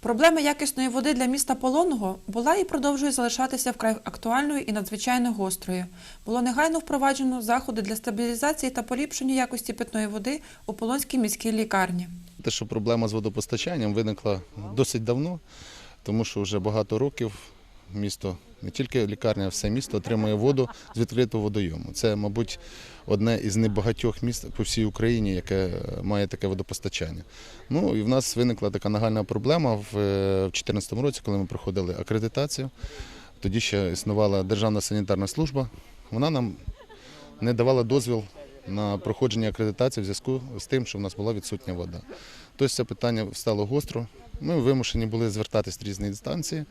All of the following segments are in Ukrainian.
Проблема якісної води для міста Полонного була і продовжує залишатися вкрай актуальною і надзвичайно гострою. Було негайно впроваджено заходи для стабілізації та поліпшення якості питної води у Полонській міській лікарні. Те, що проблема з водопостачанням виникла досить давно, тому що вже багато років місто, не тільки лікарня, а все місто отримує воду з відкритого водойому. Це, мабуть, одне із небагатьох міст по всій Україні, яке має таке водопостачання. Ну і в нас виникла така нагальна проблема в 2014 році, коли ми проходили акредитацію. Тоді ще існувала Державна санітарна служба. Вона нам не давала дозвіл на проходження акредитації в зв'язку з тим, що в нас була відсутня вода. Тобто це питання стало гостро. Ми вимушені були звертатись різні інстанції.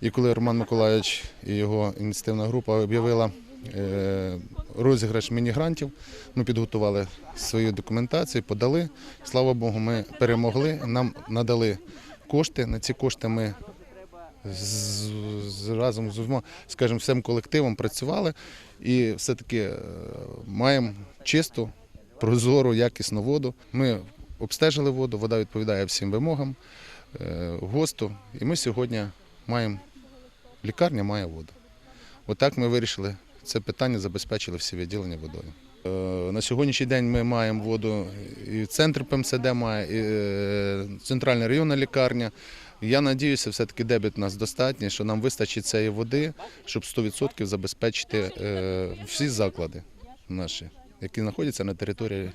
І коли Роман Миколайович і його ініціативна група об'явила е, розіграш міні-грантів, ми підготували свою документацію, подали. Слава Богу, ми перемогли. Нам надали кошти. На ці кошти ми з, з разом з усіма, скажімо, всім колективом працювали і все-таки е, маємо чисту, прозору, якісну воду. Ми обстежили воду, вода відповідає всім вимогам ГОСТу, і ми сьогодні маємо, лікарня має воду. Отак ми вирішили це питання, забезпечили всі відділення водою. Е, На сьогоднішній день ми маємо воду, і центр ПМСД має, і е, центральна районна лікарня. Я надіюся, все-таки дебіт нас достатній, що нам вистачить цієї води, щоб 100% забезпечити е, всі заклади наші, які знаходяться на території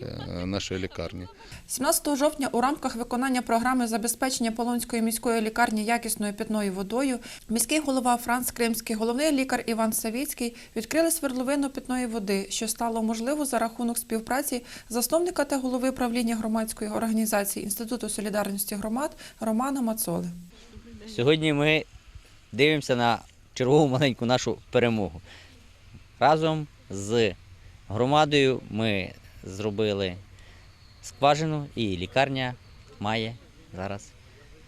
е, нашої лікарні. 17 жовтня у рамках виконання програми забезпечення Полонської міської лікарні якісною питною водою міський голова Франц Кримський, головний лікар Іван Савіцький відкрили свердловину питної води, що стало можливо за рахунок співпраці засновника та голови правління громадської організації Інституту солідарності громад Романа Мацоли. Сьогодні ми дивимося на чергову маленьку нашу перемогу. Разом з громадою ми зробили скважину і лікарня має зараз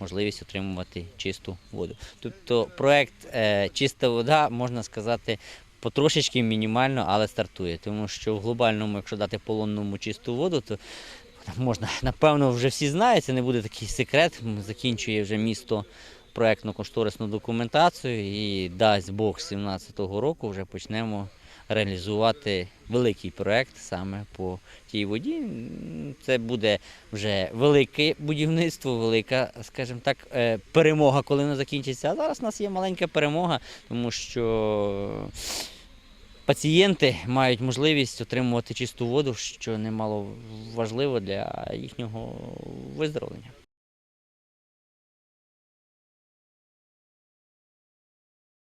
можливість отримувати чисту воду. Тобто проект е, Чиста вода, можна сказати, потрошечки мінімально, але стартує. Тому що в глобальному, якщо дати полонному чисту воду, то можна, напевно, вже всі знають, це не буде такий секрет. Закінчує вже місто проєктно-кошторисну документацію і дасть Бог 2017 року вже почнемо реалізувати великий проєкт саме по тій воді. Це буде вже велике будівництво, велика, скажімо так, е, перемога, коли воно закінчиться. А зараз у нас є маленька перемога, тому що пацієнти мають можливість отримувати чисту воду, що немало важливо для їхнього виздоровлення.